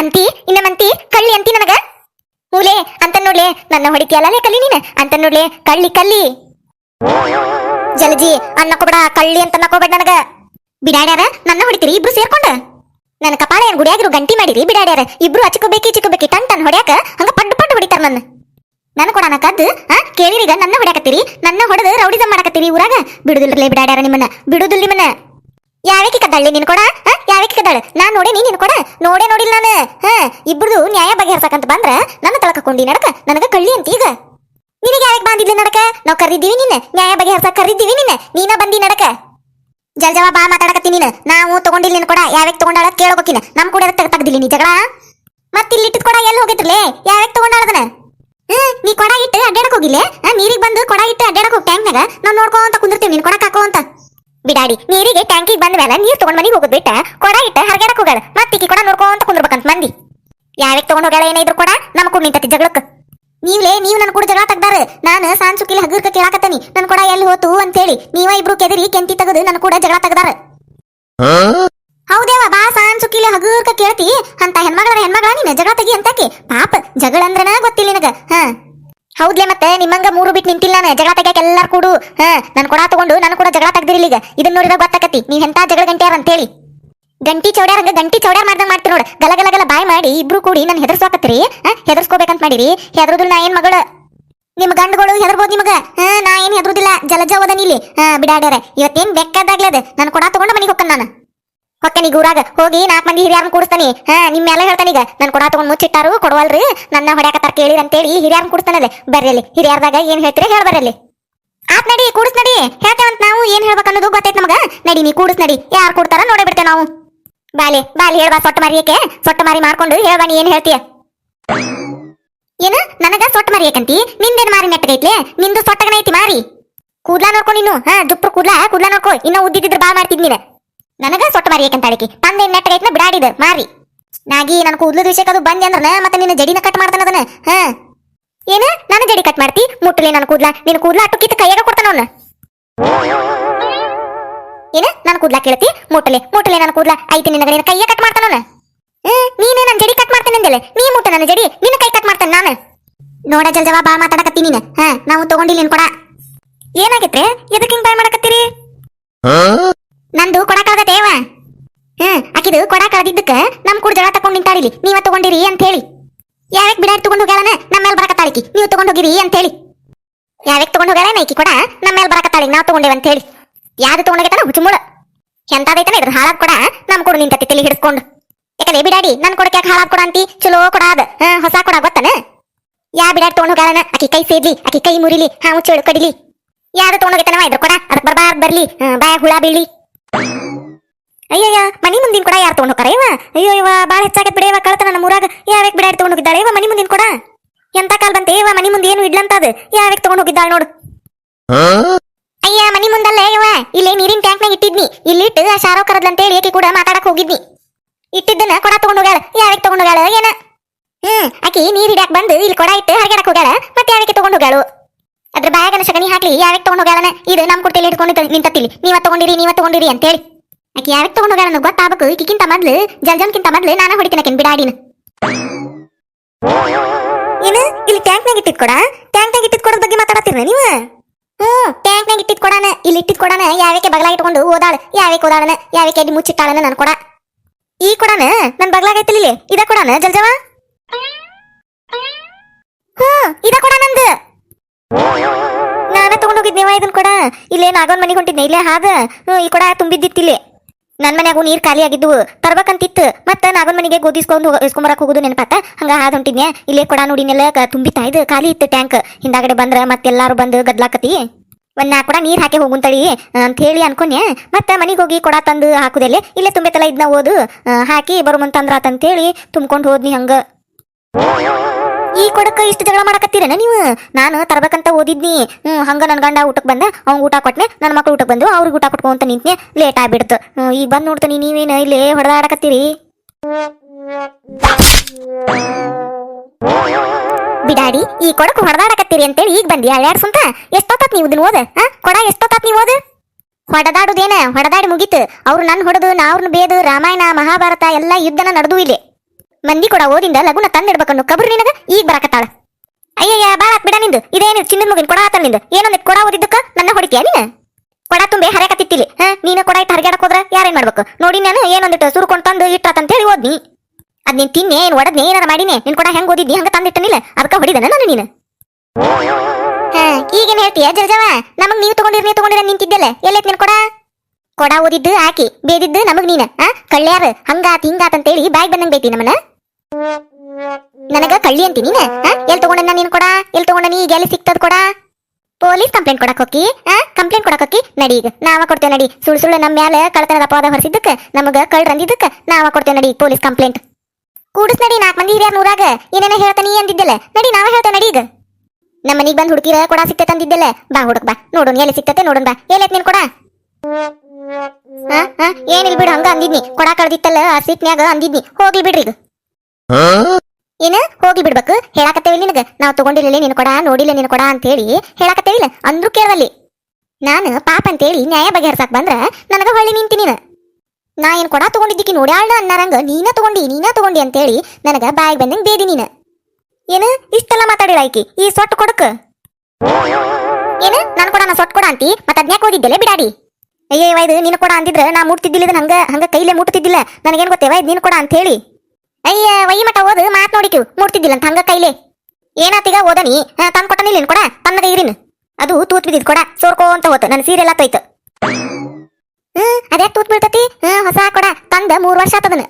ಅಂತಿ ಇನ್ನ ಇನ್ನಮಂತಿ ಕಳ್ಳಿ ಅಂತಿ ನನಗ. ಮೂಲೆ, ಅಂತ ನೋಡ್ಲೆ, ನನ್ನ ಹೊಡಿತೀಯಲ್ಲ ಕಲ್ಲಿ ನೀನ. ಅಂತ ನೋಡ್ಲೆ, ಕಳ್ಳಿ ಕಲ್ಲಿ ಜಲಜಿ ಅನ್ನಕೋಬೇಡ ಕಳ್ಳಿ ಅಂತ ಅನ್ನಕೋಬೇಡ ನನಗ. ಬಿಡಾಡ್ಯಾರ, ನನ್ನ ಹೊಡಿತೀರಿ, ಇಬ್ರು ಸೇರ್ಕೊಂಡ. ನನ್ನ ಕಪಾಳ ಏನ್ ಗುಡಿಯಾಗಿರು, ಗಂಟಿ ಮಾಡಿರಿ, ಬಿಡಾಡ್ಯಾರ. ಇಬ್ರು ಹಚ್ಕೋಬೇಕಿ ಚಿಕ್ಕಬೇಕಿ ಟನ್ ಟನ್ ಹೊಡ್ಯಾಕ, ಹಂಗ ಪಡ್ಡು ಪಡ್ಡು ಹೊಡಿತಾರ ನನ್ನ ಕೊಡನ ಕದ್ದು ಆ ಕೇಳಿರಿಗ ನನ್ನ ಹೊಡ್ಯಾಕತ್ತೀರಿ. ನನ್ನ ಹೊಡೆದು ರೌಡಿದ ಮಾಡಕತ್ತೀರಿ ಊರಾಗ. ಬಿಡುದಿಲ್ರಲೇ ಬಿಡಾಡ್ಯಾರ ನಿಮ್ಮನ್ನ. ಬಿಡುದಿಲ್ಲ ನಿಮ್ಮನ್ನ. ಯಾವಕ್ಕೆ ಕದ್ದಾಳಿ ನಿನ್ ಕೊಡ? ಯಾವಕ್ಕೆ ಕದ್ದಾಳ? ನಾನ್ ನೋಡಿ, ನಿನ್ ಕೊಡ. ನೋಡೇ ನೋಡಿಲ್ಲ ನಾನು. ಹಾ? ಇಬ್ರದು ನ್ಯಾಯ ಬಗೆಹರ್ಸಕಂತ ಬಂದ್ರ ನನ್ನ ತಳಕೊಂಡಿ ನಡಕ, ನನಗ ಕಳ್ಳಿ ಅಂತ ಈಗ. ನಿನಗೆ ಯಾವಕ್ಕೆ ಬಂದಿದ್ಲಿ ನಡಕ? ನಾವ್ ಕರಿದ್ದೀವಿ ನಿನ್ನ. ನ್ಯಾಯ ಬಗೆಹರ್ಸಕ್ ಕರಿದ್ದೀವಿ ನಿನ್ನ. ನೀನ ಬಂದಿ ನಡಕ. ಜಲ್ಜವ ಬಾ ಮಾತಾಡಕತ್ತೀನಿ ನೀನು. ನಾವು ತಗೊಂಡಿಲ್ಲ ನಿನ್ ಕೊಡ. ಯಾವಾಗ ತಗೊಂಡಾಳ ಕೇಳ್ಬೇಕಿನ ನಮ್ ಕೂಡ ತೆಗ್ ತೆಗ್ದಿಲ್ಲ ನೀ ಜಗಳ. ಮತ್ತೆ ಇಲ್ಲಿ ಇಟ್ಟಿದ್ ಕೊಡ ಎಲ್ಲಿ ಹೋಗಿದ್ರಲೇ? ಯಾವಾಗ ತಗೊಂಡಾಳದನ ನೀ ಕೊಡ ಇಟ್ಟು ಅಡ್ಡಾಡಕ್ ಹೋಗಿಲ್ಲ? ನೀರಿಗೆ ಬಂದು ಕೊಡ ಇಟ್ಟು ಅಡ್ಡಾಡಕ್ ಹೋಗಿ ಟ್ಯಾಂಕ್ನಾಗ ನಾವ್ ನೋಡ್ಕೊಂತ ಕುಂದಿರ್ತೀವಿ. ನೀನ್ ಕೊಡಕ್ ಹಾಕೋ ಅಂತ. ಬಿಡಾಡಿ, ನೀರಿಗೆ ಟ್ಯಾಂಕಿ ಬಂದ ಮೇಲೆ ನೀರ್ ತಗೊಂಡ್ ಮನಿಗೆ ಹೋಗೋದ್ ಬಿಟ್ಟ ಕೊಡ ಇಟ್ಟ ಹರಗಾಡಕ್ ಹೋಗಾಳ ಮತ್ತಿಕ್ಕಿ ಕೊಡ ನೋಡ್ಕೊಂತ ಕುಂದ್ರಬೇಕಂತ ಮಂದಿ. ಯಾವ್ಯಾಕ್ ತಗೊಂಡ್ ಹೋಗಾಳ ಏನಿದ್ರು ಕೊಡ ನಮ್ ಕೂಡ ನಿಂತತಿ ಜಗಳಕ್ಕ ನೀವ್ಲೇ, ನೀವ್ ನನ್ ಕೂಡ ಜಗಳ ತೆಗ್ದಾರ. ನಾನು ಸಾನ್ ಸುಕ್ಕಿಲಿ ಹಗುರ್ಕ ಕೇಳಾಕತ್ತನಿ. ನನ್ ಕೂಡ ಎಲ್ಲಿ ಹೋತು ಅಂತೇಳಿ ನೀವ ಇಬ್ರು ಕೆದರಿ ಕೆಂತಿ ತೆಗೆದು ನನ್ ಕೂಡ ಜಗಳ ತೆಗ್ದಾರ. ಹೌದೇವ ಬಾ ಸಾನ್ ಹಗುರ್ಕ ಕೇಳ್ತಿ. ಅಂತ ಹೆಣ್ಮಗಳ ಹೆಣ್ಮಗಳ ನೀನ್ ಜಗಳ ತೆಗಿ ಅಂತಕಿ. ಪಾಪ ಜಗಳ ಅಂದ್ರನ ಗೊತ್ತಿಲ್ಲ ನಿನಗ. ಹಾ. ಹೌದ್ಲೆ ಮತ್ತೆ, ನಿಮ್ಮಂಗ ಮೂರು ಬಿಟ್ಟು ನಿಂತಿಲ್ಲ ನಾನು. ಜಗಳ ತೆಗ್ಯಾಕ ಎಲ್ಲಾರು ಕೂಡು. ಹಾ, ನಾನು ಕೊಡ ತಗೊಂಡು, ನಾನು ಕೂಡ ಜಗಳ ತೆಗ್ದಿರಿ ಈಗ. ಇದನ್ನ ನೋಡಿದಾಗ ಗೊತ್ತಾಕತಿ. ನೀವ್ ಎಂತ ಜಗಳ ಗಂಟ್ಯಾರ ಅಂತೇಳಿ. ಗಂಟಿ ಚೌಡ್ಯಾರಂಗ ಗಂಟಿ ಚೌಡ್ಯಾರ ಮಾಡ್ದಂಗ ಮಾಡ್ತೀನಿ ನೋಡ. ಗಲ ಗಲ ಗಲ ಬಾಯ್ ಮಾಡಿ, ಇಬ್ರು ಕೂಡಿ ನನ್ ಹೆದರ್ಸ್ವಾಕತ್ರಿ. ಹೆದರ್ಸ್ಕೋಬೇಕಂತ ಮಾಡಿರಿ. ಹೆದರುದಿಲ್ಲ ನಾ ಏನ್ ಮಗಳು? ನಿಮ್ ಗಂಡುಗಳು ಹೆದರ್ಬೋದು ನಿಮಗ? ನಾ ಏನ್ ಹೆದರುದಿಲ್ಲ. ಜಲಜ ಹೋದ ಇಲ್ಲಿ ಹಾ, ಬಿಡಾಡ್ಯಾರ. ಇವತ್ತೇನ್ ಬೆಕ್ಕದಾಗ್ಲದ ನಾನು ಕೊಡ ತಗೊಂಡು ಮನೆಗೆ ಹೋಗ್ತಾನ ನಾನು. ಹೊಕ್ಕನೀಗ ಊರಾಗ ಹೋಗಿ ನಾಲ್ಕು ಮಂದಿ ಹಿರಿಯರ್ನ ಕೂಡಿಸ್ತಾನೆ. ಹಾ, ನಿಮ್ಮೆಲ್ಲ ಮೇಲೆ ಹೇಳ್ತಾನೀಗ ನನ್ ಕೊಡ ತಗೊಂಡ್ ಮುಚ್ಚಿಟ್ಟಾರು, ಕೊಡವಲ್ರಿ. ನನ್ನ ಹೊಡ್ಯಾಕತ್ತಾರ ಕೇಳಿರಿ ಅಂತೇಳಿ ಹಿರಿಯರ್ನ ಕೂಡಿಸ್ತಾನಲ್ಲ. ಬರ್ರಲ್ಲಿ ಹಿರಿಯರ್ದಾಗ ಏನ್ ಹೇಳ್ತೀರಿ ಹೇಳ್ ಬರ್ರಲ್ಲಿ ಆತ್ ನಡಿ, ಕೂಡಿಸ್ ನಡಿ. ಹೇಳ್ತೇವಂತ ನಾವು ಏನ್ ಹೇಳ್ಬೇಕು ಅನ್ನೋದು ಗೊತ್ತೈತೆ ನಮಗ. ನಡಿ, ನೀ ಕೂಡಿಸ್ ನಡಿ. ಯಾರು ಕೊಡ್ತಾರ ನೋಡೇ ಬಿಡ್ತೇವೆ ನಾವು. ಬಾಲಿ ಬಾಲಿ ಹೇಳ್ಬಾ ಸೊಟ್ಟ ಮಾರಿಯಕ್ಕೆ ಸೊಟ್ಟ ಮಾರಿ ಮಾಡ್ಕೊಂಡು ಹೇಳ್ಬಾ ನೀ ಏನ್ ಹೇಳ್ತೀಯ? ಏನ? ನನಗ ಸೊಟ್ಟ ಮಾರಿಯಕಂತಿ ನಿಂದೇನ್ ಮಾರಿ ನೆಟ್ಟಗೈತ್ಲೆ ನಿಂದು ಸೊಟ್ಟಗನೈತಿ ಮಾರಿ. ಕೂದ್ಲಾ ನೋಡ್ಕೊ ನೀನು. ಹಾ ದುಪ್ಪ ಕೂದ್ಲಾ ಕೂದ್ಲಾ ನೋಡ್ಕೊ. ಇನ್ನ ಉದ್ದಿದ್ರ ಬಾ ಮಾಡ್ತಿದ್ ನೀನ. ನನಗ ಸೊಟ್ಟ ಮಾರಿ ಏಕಂತ ಅಡಿಕೆ ತಂದೆ ನೆಟ್ಟಗೈತ್ನ ಬಿಡಾಡಿದ, ಮಾರಿ. ನಾಗಿ, ನನ್ ಕೂದಲು ವಿಷಯಕ್ಕೆ ಅದು ಬಂದೆ ಅಂದ್ರನ, ಮತ್ತೆ ನಿನ್ನ ಜಡಿನ ಕಟ್ ಮಾಡ್ತಾನ ಅದನ್ನ? ಹಾ? ಏನ? ನನ್ನ ಜಡಿ ಕಟ್ ಮಾಡ್ತಿ? ಮುಟ್ಟಲಿ ನನ್ನ ಕೂದ್ಲ. ನಿನ್ನ ಕೂದ್ಲ ಅಟ್ಟು ಕಿತ್ತ ಕೈಯಾಗ ಕೊಡ್ತಾನ ಅವನ. ಏನ? ನನ್ನ ಕೂದ್ಲ ಕೇಳ್ತಿ? ಮುಟ್ಟಲೆ. ಮುಟ್ಟಲೆ ನನ್ನ ಕೂದ್ಲ. ಐತಿ ನಿನ್ನ ನಿನ್ನ ಕೈಯ ಕಟ್ ಮಾಡ್ತಾನ ಅವ್ನ. ನೀನೇ ನನ್ನ ಜಡಿ ಕಟ್ ಮಾಡ್ತೇನೆ ಅಂದಲೆ. ನೀ ಮುಟ್ಟ ನನ್ನ ಜಡಿ. ನಿನ್ನ ಕೈ ಕಟ್ ಮಾಡ್ತಾನೆ ನಾನು. ನೋಡ ಜಲ್ಜವಾ, ಬಾ ಮಾತಾಡಕತ್ತಿ ನೀನು. ಹಾ, ನಾವು ತಗೊಂಡಿಲ್ಲ ನಿನ್ ಕೊಡ. ಏನಾಗಿತ್ರೆ? ಎದಕ್ಕೆ ಹಿಂಗ್ ಬಾಯ್ ಮಾಡಕತ್ತೀರಿ ನಂದು ಕೊಡ ಕಳ್ದತೇವ ಹ್ಮ್ ಆಕಿದು ಕೊಡ ಕಳ್ದಿದ್ದಕ್ಕ ನಮ್ ಕೂಡ ಜಗಳ ತಕೊಂಡ್ ನಿಂತಾಳಿಲಿ ನೀವ ತಗೊಂಡಿರಿ ಅಂತ ಹೇಳಿ ಯಾವ್ಯಾಕ್ ಬಿಡಾಡ್ ತಗೊಂಡು ಹೋಗ್ಯಾಳನ? ನಮ್ಮ ಮೇಲೆ ಬರಕತ್ತಾಳಿಕಿ ನೀವು ತಗೊಂಡು ಹೋಗಿರಿ ಅಂತ ಹೇಳಿ ಯಾವ್ಯಾಕ್ ತಗೊಂಡು ಹೋಗ್ಯಾಳ ನೈಕಿ ಕೂಡ? ನಮ್ಮ ಮೇಲೆ ಬರಕತ್ತಾಳಿ ನಾವು ತಗೊಂಡೇವ ಅಂತ ಹೇಳಿ ಯಾವ್ದು ತಗೊಂಡೋಗೈತನ? ಹುಚ್ಚುಮುಳ ಎಂತಾದೈತಾನೆ ಇದ್ರ ಹಾಳಾಗ್ ಕೊಡ? ನಮ್ ಕೂಡ ನಿಂತತಿ ತಲೆ ಹಿಡಿಸ್ಕೊಂಡು. ಯಾಕಂದ್ರೆ ಬಿಡಾಡಿ, ನನ್ ಕೊಡಕ್ಕೆ ಯಾಕೆ ಹಾಳಾಗ್ ಕೊಡ ಅಂತಿ? ಚಲೋ ಕೊಡ ಅದ. ಹೊಸ ಕೊಡ ಗೊತ್ತನ? ಯಾ ಬಿಡಾರಿ ತಗೊಂಡು ಹೋಗ್ಯಾಳನ? ಆಕಿ ಕೈ ಸೇದ್ಲಿ, ಆಕಿ ಕೈ ಮುರಿಲಿ, ಹಾ ಮುಚ್ಚಳು ಕಡಿಲಿ. ಯಾವ್ದು ತಗೊಂಡೋಗೈತನವ ಇದ್ರ ಕೊಡ? ಅದಕ್ಕೆ ಬರ್ಬಾರ್ದು ಬರ್ಲಿ. ಬಾಯ ಹುಳ ಬೀಳಿ ಅಯ್ಯಯ್ಯ, ಮನಿ ಮುಂದಿನ ಕೂಡ ಯಾರು ತಗೊಂಡ್ ಹೋಗಾರ ಇವ ಅಯ್ಯೋ, ಇವ ಬಾಳ ಹೆಚ್ಚಾಗಿ ಬಿಡ ಇವ ಕಳ್ತ ನನ್ನ ಮೂರಾಗ. ಯಾವ್ಯಾಕ್ ಬಿಡಾಡಿ ತಗೊಂಡ್ ಹೋಗಿದ್ದಾಳೆ? ಇವ ಮನಿ ಮುಂದಿನ ಕೂಡ? ಎಂತ ಕಾಲ್ ಬಂತೆ? ಇವ ಮನಿ ಮುಂದೆ ಏನು ಇಡ್ಲಂತ ಅದು? ಯಾವ್ಯಾಕ್ ತಗೊಂಡ್ ಹೋಗಿದ್ದಾಳೆ ನೋಡು. ಅಯ್ಯ, ಮನಿ ಮುಂದಲ್ಲೇ ಇವ ಇಲ್ಲಿ ನೀರಿನ ಟ್ಯಾಂಕ್ನಾಗ ಇಟ್ಟಿದ್ನಿ. ಇಲ್ಲಿಟ್ಟು ಆ ಶಾರೋ ಕರದ್ಲಂತೇಳಿ ಏಕೆ ಕೂಡ ಮಾತಾಡಕ್ ಹೋಗಿದ್ನಿ. ಇಟ್ಟಿದ್ದನ್ನ ಕೊಡ ತಗೊಂಡ್ ಹೋಗ್ಯಾಳ. ಯಾವ್ಯಾಕ್ ತಗೊಂಡ್ ಹೋಗ್ಯಾಳ, ಏನ? ಹ್ಮ್ ಅಕಿ ನೀರ್ ಹಿಡ್ಯಾಕ್ ಬಂದು ಇಲ್ಲಿ ಕೊಡ ಇಟ್ಟು ಹರಗಾಡಕ್ ಹೋಗ್ಯಾಳ. ಮತ್ತೆ ಯಾವ್ಯಾಕೆ ತಗೊಂಡ್ ಹೋಗ್ಯಾಳು. ಅದ್ರ ಬಾಯಾಗನ ಸಗಣಿ ಹಾಕ್ಲಿ. ಯಾವ್ಯಾಕ್ ತಗೊಂಡ್ ಹೋಗ್ಯಾಳನ? ಇದು ನಮ್ ಕುರ್ತಿಲಿ ಇಟ್ಕೊಂಡಿದ್ದ ನಿಂತತ್ತಿಲಿ. ನೀವ ತಗೊಂಡಿರಿ ನೀವ ತಗೊಂಡಿರಿ ಅಂತೇಳಿ. ಆಕಿ ಯಾವಾಗ ತಗೊಂಡ್ ಹೋಗ್ಯಾಳ ಗೊತ್ತಾಗಬೇಕು. ಈಕಿಂತ ಮೊದ್ಲು, ಜಲ್ಜನ್ಕಿಂತ ಮೊದ್ಲು ನಾನು ಹೊಡಿತೀನಿ ಬಿಡಾಡಿನ. ಏನು? ಇಲ್ಲಿ ಟ್ಯಾಂಕ್ನಾಗ ಇಟ್ಟಿದ್ ಕೊಡ? ಟ್ಯಾಂಕ್ನಾಗ ಇಟ್ಟಿದ್ ಕೊಡದ ಬಗ್ಗೆ ಮಾತಾಡತ್ತೀರ ನೀವು? ಹ್ಮ್ ಟ್ಯಾಂಕ್ನಾಗ ಇಟ್ಟಿದ್ ಕೊಡಾನ. ಇಲ್ಲಿ ಇಟ್ಟಿದ್ ಕೊಡಾನ. ಯಾವಕ್ಕೆ ಬಗಲಾಗ ಇಟ್ಕೊಂಡು ಓದಾಳ? ಯಾವಕ್ಕೆ ಓದಾಳನ? ಯಾವಕ್ಕೆ ಮುಚ್ಚಿ ಮುಚ್ಚಿಟ್ಟಾಳನ ನಾನು ಕೊಡ? ಈ ಕೊಡಾನ? ನನ್ ಬಗಲಾಗೈತಿಲ್ಲ ಇಲ್ಲಿ. ಇದ ಕೊಡಾನ, ಜಲ್ಜವ? ಹ್ಮ್, ಇದ ಕೊಡ ನಂದು. ನಾನೇ ತಗೊಂಡೋಗಿದ್ನೇವ ಇದನ್ ಕೊಡ? ಇಲ್ಲೇ ನಾಗವನ್ ಮನೆಗೆ ಇಲ್ಲೇ ಹಾದ? ಈ ಕೊಡ ತುಂಬಿದ್ದಿತ್ತಿಲ್ಲಿ ನನ್ ಮನ್ಯಾಗೂ ನೀರು ಖಾಲಿ ಆಗಿದ್ವು. ತರ್ಬೇಕಂತಿತ್ತು. ಮತ್ತೆ ನಾಗನ ಮನೆಗೆ ಗೋದಿಸ್ಕೊಂಡು ಇಸ್ಕೊಂಬರಕ್ ಹೋಗುದು ನೆನಪಾತ? ಹಂಗ ಹಾದ್ ಹೊಂಟಿದ್ನೆ ಇಲ್ಲೇ ಕೊಡ ನೋಡಿನೆಲ್ಲ ತುಂಬಿತಾ ಇದು ಖಾಲಿ ಇತ್ತು ಟ್ಯಾಂಕ್. ಹಿಂದಾಗಡೆ ಬಂದ್ರ ಮತ್ತೆಲ್ಲಾರು ಬಂದು ಗದ್ಲಾಕತಿ. ಒಂದ್ ನಾಲ್ಕು ಕೊಡ ನೀರ್ ಹಾಕಿ ಹೋಗುಂತಳಿ ಅಂತ ಹೇಳಿ ಅನ್ಕೊಂಡೆ ಮತ್ತ ಮನೆಗೆ ಹೋಗಿ ಕೊಡ ತಂದು ಹಾಕುದಲ್ಲೇ ಇಲ್ಲೇ ತುಂಬಿತಲ್ಲ ಇದನ್ನ ಓದು. ಹಾಕಿ ಬರು ಮುಂತಂದ್ರ ಅಂತೇಳಿ ತುಂಬ್ಕೊಂಡು ಹೋದ್ನಿ ಹಂಗ. ಈ ಕೊಡಕ ಇಷ್ಟು ಜಗಳ ಮಾಡಕತ್ತೀರೇನ ನೀವು? ನಾನು ತರಬೇಕಂತ ಓದಿದ್ನಿ. ಹ್ಮ್, ಹಂಗ ನನ್ನ ಗಂಡ ಊಟಕ್ಕೆ ಬಂದ ಅವ್ನ್ ಊಟ ಕೊಟ್ನೆ ನನ್ನ ಮಕ್ಳು ಊಟಕ್ಕೆ ಬಂದು ಅವ್ರಿಗೆ ಊಟ ಕೊಟ್ಕೊಂತ ನಿಂತ್ನೆ ಲೇಟ್ ಆಗ್ಬಿಡ್ತು. ಈಗ ಬಂದ್ ನೋಡ್ತೀನಿ, ನೀವೇನು ಇಲ್ಲೇ ಹೊಡೆದಾಡಕತ್ತೀರಿ? ಬಿಡಾಡಿ, ಈ ಕೊಡಕ್ ಹೊಡೆದಾಡಕತ್ತೀರಿ ಅಂತೇಳಿ ಈಗ ಬಂದಿ ಅಳ್ಯಾಡ್ಸಂತ ಎಷ್ಟೊತ್ತಾತ್ ನೀವು ಇದನ್ನ ಓದ? ಕೊಡ, ಎಷ್ಟೊತ್ತಾತ್ ನೀವು ಓದು? ಹೊಡೆದಾಡುದೇನ? ಹೊಡೆದಾಡಿ ಮುಗೀತು. ಅವ್ರು ನನ್ನ ಹೊಡೆದು, ನಾ ಅವ್ರನ್ನ ಬೇದು, ರಾಮಾಯಣ, ಮಹಾಭಾರತ, ಎಲ್ಲ ಯುದ್ಧನ ನಡೆದು ಇಲ್ಲಿ. ಮಂದಿ ಕೂಡ ಓದಿಂದ ಲಗುನ ತಂದಿಡ್ಬೇಕನ್ನು ಕಬ್ರು ನಿನಗ, ಈಗ ಬರಕತ್ತಾಳ. ಅಯ್ಯಯ್ಯ, ಬಾಳ ಬಿಡ ನಿಂದು. ಇದೇನು ಚಿನ್ನದ ಮುಗಿನ ಕೊಡ ಆತ ನಿಂದು? ಏನೊಂದ್ ಕೊಡ ಓದಿದ್ದಕ್ಕ? ನನ್ನ ಹೊಡಿತೀಯ ನೀನ? ಕೊಡ ತುಂಬೆ ಹರಕತ್ತಿತ್ತಿಲಿ ಹಾ, ನೀನು ಕೊಡ ಇಟ್ಟು ಹರಗ್ಯಾಡಕ್ ಹೋದ್ರ ಯಾರೇನ್ ಮಾಡ್ಬೇಕು? ನೋಡಿ ನಾನು ಏನೊಂದಿಟ್ಟು ಸುರ್ಕೊಂಡ್ ತಂದು ಇಟ್ಟಾತಂತ ಹೇಳಿ ಓದ್ನಿ. ಅದ್ ನೀನ್ ತಿನ್ನೆ, ಏನ್ ಒಡದ್ನೆ, ಏನಾರ ಮಾಡಿನಿ? ನಿನ್ ಕೊಡ ಹೆಂಗ್ ಓದಿದ್ದಿ, ಹಂಗ ತಂದಿಟ್ಟನಿಲ್ಲ. ಅದಕ್ಕ ಹೊಡಿದನ ನಾನು ನೀನು. ಹಾ, ಈಗೇನ್ ಹೇಳ್ತೀಯ? ಜಲ್ಜವ ನಮಗ್ ನೀವು ತಗೊಂಡಿರ್, ನೀವು ತಗೊಂಡಿರ ನಿಂತಿದ್ದಲ್ಲ ಎಲ್ಲೈತ್ ನಿನ್ ಕೊಡ? ಕೊಡ ಓದಿದ್ದು, ಆಕಿ. ಬೇದಿದ್ದು ನಮಗ್ ನೀನ. ಆ ಕಳ್ಳ್ಯಾರ, ಹಂಗಾತ್, ಹಿಂಗಾತ್ ಅಂತೇಳಿ ಬ್ಯಾಗ್ ಬಂದಂಗ್ ಬೈತಿ ನಮ್ಮನ್ನ. ನನಗ ಕಳ್ಳಿ ಅಂತಿ ನೀನ? ಎಲ್ಲಿ ತಗೊಂಡ ನೀನ್ ಕೊಡ? ಎಲ್ಲಿ ತಗೊಂಡ ನೀ ಈಗ ಎಲ್ಲಿ ಸಿಕ್ತದ ಕೊಡ? ಪೊಲೀಸ್ ಕಂಪ್ಲೇಂಟ್ ಕೊಡಕ್ ಹೋಗಿ ಕಂಪ್ಲೇಂಟ್ ಕೊಡಕ್ ಹೋಗಿ ನಡಿ ಈಗ. ನಾವ ಕೊಡ್ತೇವೆ ನಡಿ. ಸುಳ್ಳು ಸುಳ್ಳು ನಮ್ಮ ಮ್ಯಾಲ ಕಳ್ತನದ ಅಪವಾದ ಹೊರಿಸಿದ್ದಕ್ಕ, ನಮಗ ಕಳ್ರ ಅಂದಿದ್ದಕ್ಕ ನಾವ ಕೊಡ್ತೇವೆ ನಡಿ ಪೊಲೀಸ್ ಕಂಪ್ಲೇಂಟ್. ಕೂಡಿಸ್ ನಡಿ ನಾಲ್ಕು ಮಂದಿ ಹಿರಿಯರ್ ನೂರಾಗ, ಏನೇನ ಹೇಳ್ತಾನಿ ಅಂದಿದ್ದಲ್ಲ. ನಡಿ ನಾವ ಹೇಳ್ತೇವೆ ನಡಿ ಈಗ. ನಮ್ಮ ಮನಿಗ್ ಬಂದ್ ಹುಡುಕಿರ ಕೊಡ ಸಿಕ್ತೈತೆ ಅಂದಿದ್ದಲ್ಲ ಬಾ ಹುಡುಕ್ ಬಾ. ನೋಡೋಣ ಎಲ್ಲಿ ಸಿಕ್ತತೆ ನೋಡೋಣ ಬಾ. ಎಲ್ಲೈತೆ ನೀನು ಕೊಡ? ಹಾ ಹಾ ಏನಿಲ್ ಬಿಡು, ಹಂಗ ಅಂದಿದ್ನಿ. ಕೊಡ ಕಳ್ದಿತ್ತಲ್ಲ, ಆ ಸೀಟ್ನ್ಯಾಗ ಅಂದಿದ್ನಿ. ಹೋಗ್ಲಿ ಬಿಡ್ರಿ ಈಗ. ಏನ? ಹೋಗಿ ಬಿಡ್ಬೇಕು. ಹೇಳಾಕತ್ತೇವಿ ನಿನಗ? ನಾವು ತಗೊಂಡಿಲ್ಲ ನೀನು ಕೊಡ, ನೋಡಿಲ್ಲ, ನೀನು ಕೊಡ ಅಂತ ಹೇಳಿ ಹೇಳಾಕತ್ತೇವಿಲ್ಲ ಅಂದ್ರೂ ಕೇಳವಲ್ಲಿ. ನಾನು ಪಾಪ ಅಂತೇಳಿ ನ್ಯಾಯ ಬಗೆಹರಿಸಾಕ ಬಂದ್ರ ನನಗ ಹೊಳ್ಳಿ ನಿಂತಿ ನೀನು. ನಾ ಏನು ಕೊಡ ತಗೊಂಡಿದ್ದಕ್ಕೆ ನೋಡ್ಯಾಳ ಅನ್ನರಂಗ. ನೀನ ತಗೊಂಡಿ ನೀನ ತಗೊಂಡಿ ಅಂತೇಳಿ ನನಗ ಬಾಯಿಗೆ ಬಂದಂಗ ಬೇದಿ ನೀನು. ಏನು? ಇಷ್ಟೆಲ್ಲ ಮಾತಾಡಿಲ್ಲ ಆಕಿ. ಈ ಸೊಟ್ಟು ಕೊಡಕ್. ಏನು? ನಾನು ಕೊಡ, ನಾ ಸೊಟ್ಟು ಕೊಡ ಅಂತಿ. ಮತ್ತೆ ಅದ್ನ್ಯಾಕ್ ಓದಿದ್ದೆಲೆ ಬಿಡಾಡಿ. ಅಯ್ಯೋ ಇದು ನೀನು ಕೊಡ ಅಂದಿದ್ರೆ ನಾ ಮುಟ್ತಿದ್ದಿಲ್ಲ ಇದನ್ನ ಹಂಗ ಹಂಗ ಕೈಲೇ ಮುಟ್ತಿದ್ದಿಲ್ಲ. ನನಗೇನು ಗೊತ್ತೇವ ಇದು ನೀನು ಕೊಡ ಅಂತ ಹೇಳಿ ಅಯ್ಯ ವೈ ಮಠ ಓದು, ಮಾತ್ ನೋಡಿಕ್ಯು ಮುಟ್ತಿದ್ದಿಲ್ಲ ಅಂತ ಹಂಗ ಕೈಲೆ. ಏನಾತೀಗ ಓದನಿ ತಂದ್ ಕೊಟ್ಟನಿಲ್ಲ ಕೊಡ? ತನ್ನಗ ಇರಿನ್ ಅದು ತೂತ್ ಬಿದ್ದಿದ್ ಕೊಡ. ಸೋರ್ಕೋ ಅಂತ ಹೋತ ನನ್ನ ಸೀರೆ ಎಲ್ಲ ತೊಯ್ತು. ಹ್ಮ್ ಅದ್ಯಾಕ್ ತೂತ್ ಬೀಳ್ತತಿ? ಹ್ಮ್, ಹೊಸ ಕೊಡ. ತಂದ ಮೂರ್ ವರ್ಷ ಆತದನ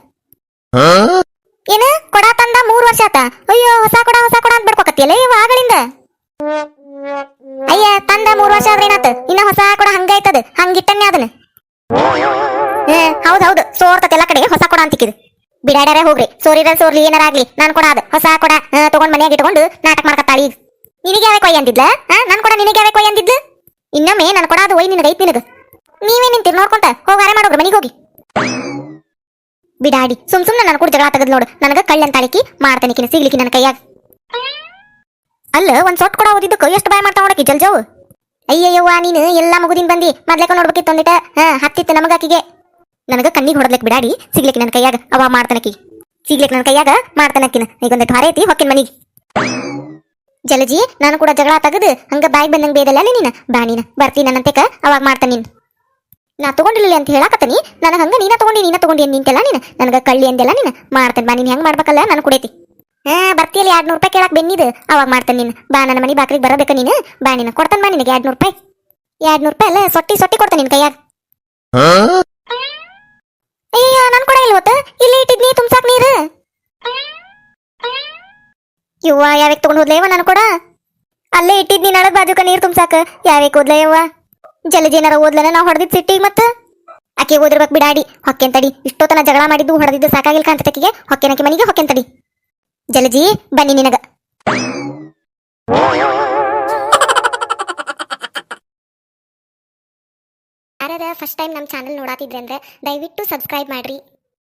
ಏನ? ಕೊಡ ತಂದ ಮೂರ್ ವರ್ಷ ಆತ? ಅಯ್ಯೋ, ಹೊಸ ಕೊಡ ಹೊಸ ಕೊಡ ಅಂತ ಬಿಡ್ಕೊಕತ್ತಿಯಲ್ಲ ಇವ ಆಗಳಿಂದ ಅಯ್ಯ, ತಂದ ಮೂರ್ ವರ್ಷ ಆದ್ರೆ ಏನಾತ? ಇನ್ನ ಹೊಸ ಕೊಡ ಹಂಗೈತದ ಹಂಗಿಟ್ಟನ್ನೇ ಅದನ್ನ. ಹೌದ್ ಹೌದು. ಸೋರ್ತತೆ ಎಲ್ಲ ಕಡೆ ಹೊಸ ಕೊಡ ಅಂತಿಕ್ಕಿದು. ಬಿಡಾಡ್ಯಾರ? ಹೋಗ್ರಿ. ಸೋರಿರ ಸೋರ್ಲಿ ಏನಾರ ಆಗ್ಲಿ. ನಾನ್ ಕೊಡ ಅದ. ಹೊಸ ಕೊಡ. ತಗೊಂಡ್ ಮನ್ಯಾಗ ಇಟ್ಕೊಂಡು ನಾಟಕ ಮಾಡ್ಕತ್ತಾಳಿ. ಈಗ ನಿನಗೆ ಯಾವೆ ಕೊಯ್ ಅಂದಿದ್ಲ? ನಾನ್ ಕೊಡ ನಿನಗೆ ಯಾವೆ ಕೊಯ್ ಅಂದಿದ್ಲು? ಇನ್ನೊಮ್ಮೆ ನನ್ ಕೊಡ ಅದು ಒಯ್ ನಿನಗ ಐತ್ ನಿನಗ. ನೀವೇ ನಿಂತಿರ್ ನೋಡ್ಕೊಂತ. ಹೋಗಿ ಆರಾಮ ಮಾಡೋಗ್ರಿ ಮನಿಗ್ ಹೋಗಿ. ಬಿಡಾಡಿ. ಸುಮ್ ಸುಮ್ನೆ ನನ್ ಕೂಡ ಜಗಳ ತೆಗದ್ ನೋಡು. ನನಗ ಕಳ್ಳನ್ ತಾಳಿಕಿ ಮಾಡ್ತಾನಿಕಿನ ಸಿಗ್ಲಿಕ್ಕೆ ನನ್ನ ಕೈಯಾಗ. ಅಲ್ಲ, ಒಂದ್ ಸೊಟ್ ಕೊಡ ಓದಿದ್ದಕ್ಕೆ ಎಷ್ಟು ಭಯ ಮಾಡ್ತಾ ನೋಡಕಿ ಜಲ್ಜವ್ ಅಯ್ಯಯ್ಯವ್ವ, ನೀನು ಎಲ್ಲಾ ಮುಗುದಿನ್ ಬಂದಿ. ಮೊದ್ಲೇಕ ನೋಡ್ಬೇಕಿತ್ತು ಒಂದಿಟ. ಹತ್ತಿತ್ತು ನಮಗಾಕಿಗೆ. ನನಗ ಕಣ್ಣಿಗೆ ಹೊಡದ್ಲಿಕ್ ಬಿಡಾಡಿ ಸಿಗ್ಲಿಕ್ಕೆ ನನ್ನ ಕೈಯಾಗ ಅವ ಮಾಡ್ತಾನಕಿ. ಸಿಗ್ಲಿಕ್ಕೆ ನನ್ನ ಕೈಯಾಗ, ಮಾಡ್ತಾನಕ್ಕಿನ. ಈಗ ಒಂದಿಟ್ಟು ಐತಿ, ಹೊಕ್ಕಿನ ಮನಿಗೆ. ಜಲಜಿ, ನಾನು ಕೂಡ ಜಗಳ ತೆಗೆದು, ಹಂಗ ಬಾಯಿಗೆ ಬಂದಂಗ ಬೇದಲ್ಲ ನೀನ? ಬಾ ನೀನ, ಬರ್ತೀನಿ ನನ್ನಂತೆಕ, ಅವಾಗ ಮಾಡ್ತಾನೆ ನೀನು. ನಾ ತಗೊಂಡಿಲ್ಲ ಅಂತ ಹೇಳಾಕತ್ತೀನಿ ನನಗೆ ಹಂಗ ನೀನ ತಗೊಂಡಿ ನೀನ ತಗೊಂಡಿ ನಿಂತೆಲ್ಲ ನೀನು? ನನಗ ಕಳ್ಳಿ ಅಂದೆಲ್ಲ ನೀನು? ಮಾಡ್ತೇನೆ ಬಾ ನೀನು, ಹೆಂಗ್ ಮಾಡ್ಬೇಕಲ್ಲ, ನಾನು ಕುಡೈತಿ. ಹಾ, ಬರ್ತೀಯಲ್ಲ, ಎರಡ್ ರೂಪಾಯಿ ಕೇಳಕ್ ಬೆನ್ನಿದು. ಅವಾಗ ಮಾಡ್ತೇನೆ ನೀನು. ಬಾ, ನನ್ನ ಮನಿ ಬಾಕ್ರಿಗೆ ಬರಬೇಕ ನೀನು? ಬಾ ನೀನು, ಕೊಡ್ತಾನೆ ಬಾ ನಿನಗೆ ಎರಡ್ ರೂಪಾಯಿ. ಎರಡ್ ನೂರು ರೂಪಾಯಿ ಅಲ್ಲ, ಸೊಟ್ಟಿ ಸೊಟ್ಟಿ ಕೊಡ್ತಾನೆ ನಿನ್ ಕೈಯಾಗ. ಕೊಡ ಇಲ್ಲ ಇಟ್ಟಿದ್ನಿ, ತುಂಬ್ಸಾಕ್ ನೀರು. ಯವ್ವ, ಯಾವ್ಯಾಕ್ ತಗೊಂಡ್ ಹೋದ್ಲೇವ ನಾನು ಕೂಡ? ಅಲ್ಲೇ ಇಟ್ಟಿದ್ನಿ, ನಳದ್ ಬಾಜುಕ ನೀರ್ ತುಂಬಸಾಕ. ಯಾವ್ಯಾಕ್ ಹೋದ್ಲ ಯವ್ವ? ಜಲಜೇನಾರ ಓದ್ಲನ ನಾವು ಹೊಡೆದಿದ್ ಸಿಟ್ಟಿಗೆ ಮತ್ತ? ಆಕೆ ಓದಿರ್ಬೇಕು ಬಿಡಾಡಿ, ಹೊಕ್ಕೇನ್ ತಡಿ. ಇಷ್ಟೊತ್ತನ ಜಗಳ ಮಾಡಿದ್ದು, ಹೊಡೆದಿದ್ದು ಸಾಕಾಗಿಲ್ಲ ಕಾಂತಕಿಗೆ ಹೊಕ್ಕೇನಕ್ಕೆ ಮನಿಗೆ, ಹೊಕ್ಕೇನ್ ತಡಿ. ಜಲಜಿ, ಬನ್ನಿ ನಿನಗ. ಫಸ್ಟ್ ಟೈಮ್ ನಮ್ಮ ಚಾನಲ್ ನೋಡಾತಿದ್ರೆ ಅಂದ್ರೆ ದಯವಿಟ್ಟು ಸಬ್ಸ್ಕ್ರೈಬ್ ಮಾಡ್ರಿ.